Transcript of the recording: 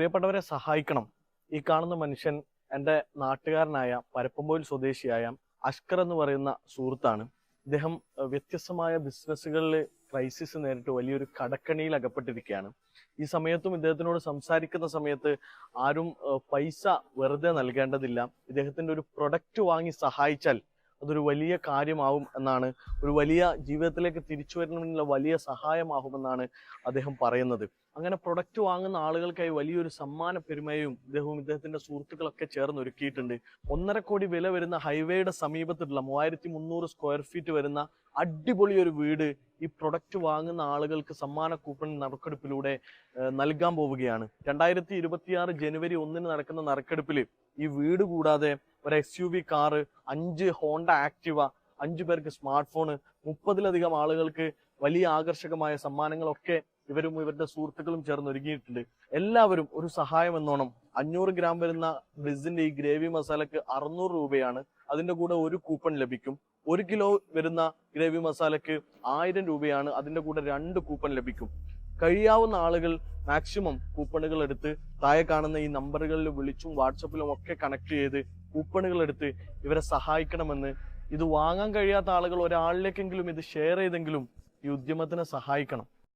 പ്രിയപ്പെട്ടവരെ സഹായിക്കണം. ഈ കാണുന്ന മനുഷ്യൻ എന്റെ നാട്ടുകാരനായ പരപ്പമ്പോയിൽ സ്വദേശിയായ അഷ്കർ എന്ന് പറയുന്ന സുഹൃത്താണ്. ഇദ്ദേഹം വ്യത്യസ്തമായ ബിസിനസ്സുകളിൽ ക്രൈസിസ് നേരിട്ട് വലിയൊരു കടക്കണിയിൽ അകപ്പെട്ടിരിക്കുകയാണ്. ഈ സമയത്തും ഇദ്ദേഹത്തിനോട് സംസാരിക്കുന്ന സമയത്ത് ആരും പൈസ വെറുതെ നൽകേണ്ടതില്ല. ഇദ്ദേഹത്തിന്റെ ഒരു പ്രൊഡക്റ്റ് വാങ്ങി സഹായിച്ചാൽ അതൊരു വലിയ കാര്യമാവും എന്നാണ് ഒരു വലിയ ജീവിതത്തിലേക്ക് തിരിച്ചു വരണമെന്നുള്ള വലിയ സഹായമാകുമെന്നാണ് അദ്ദേഹം പറയുന്നത്. അങ്ങനെ പ്രൊഡക്റ്റ് വാങ്ങുന്ന ആളുകൾക്കായി വലിയൊരു സമ്മാന പെരുമയും ഇദ്ദേഹവും ഇദ്ദേഹത്തിന്റെ സുഹൃത്തുക്കളൊക്കെ ചേർന്ന് ഒരുക്കിയിട്ടുണ്ട്. ഒന്നര കോടി വില വരുന്ന ഹൈവേയുടെ സമീപത്തുള്ള മൂവായിരത്തി മുന്നൂറ് സ്ക്വയർ ഫീറ്റ് വരുന്ന അടിപൊളി ഒരു വീട് ഈ പ്രൊഡക്റ്റ് വാങ്ങുന്ന ആളുകൾക്ക് സമ്മാന കൂപ്പൺ നറുക്കെടുപ്പിലൂടെ നൽകാൻ പോവുകയാണ്. രണ്ടായിരത്തി ഇരുപത്തിയാറ് ജനുവരി ഒന്നിന് നടക്കുന്ന നറുക്കെടുപ്പിൽ ഈ വീട് കൂടാതെ ഒരു എസ് യു വി കാറ് അഞ്ച് ഹോണ്ട ആക്ടിവ അഞ്ചു പേർക്ക് സ്മാർട്ട് ഫോണ് മുപ്പതിലധികം ആളുകൾക്ക് വലിയ ആകർഷകമായ സമ്മാനങ്ങളൊക്കെ ഇവരും ഇവരുടെ സുഹൃത്തുക്കളും ചേർന്ന് ഒരുങ്ങിയിട്ടുണ്ട് എല്ലാവരും ഒരു സഹായം എന്നോണം. അഞ്ഞൂറ് ഗ്രാം വരുന്ന ബ്രിസിന്റെ ഈ ഗ്രേവി മസാലക്ക് അറുന്നൂറ് രൂപയാണ്. അതിന്റെ കൂടെ ഒരു കൂപ്പൺ ലഭിക്കും. ഒരു കിലോ വരുന്ന ഗ്രേവി മസാലക്ക് ആയിരം രൂപയാണ്. അതിന്റെ കൂടെ രണ്ട് കൂപ്പൺ ലഭിക്കും. കഴിയാവുന്ന ആളുകൾ മാക്സിമം കൂപ്പണുകൾ എടുത്ത് താഴെ കാണുന്ന ഈ നമ്പറുകളിൽ വിളിച്ചും വാട്സപ്പിലും ഒക്കെ കണക്ട് ചെയ്ത് കൂപ്പണുകൾ എടുത്ത് ഇവരെ സഹായിക്കണമെന്ന്. ഇത് വാങ്ങാൻ കഴിയാത്ത ആളുകൾ ഒരാളിലേക്കെങ്കിലും ഇത് ഷെയർ ചെയ്തെങ്കിലും ഈ ഉദ്യമത്തിനെ സഹായിക്കണം.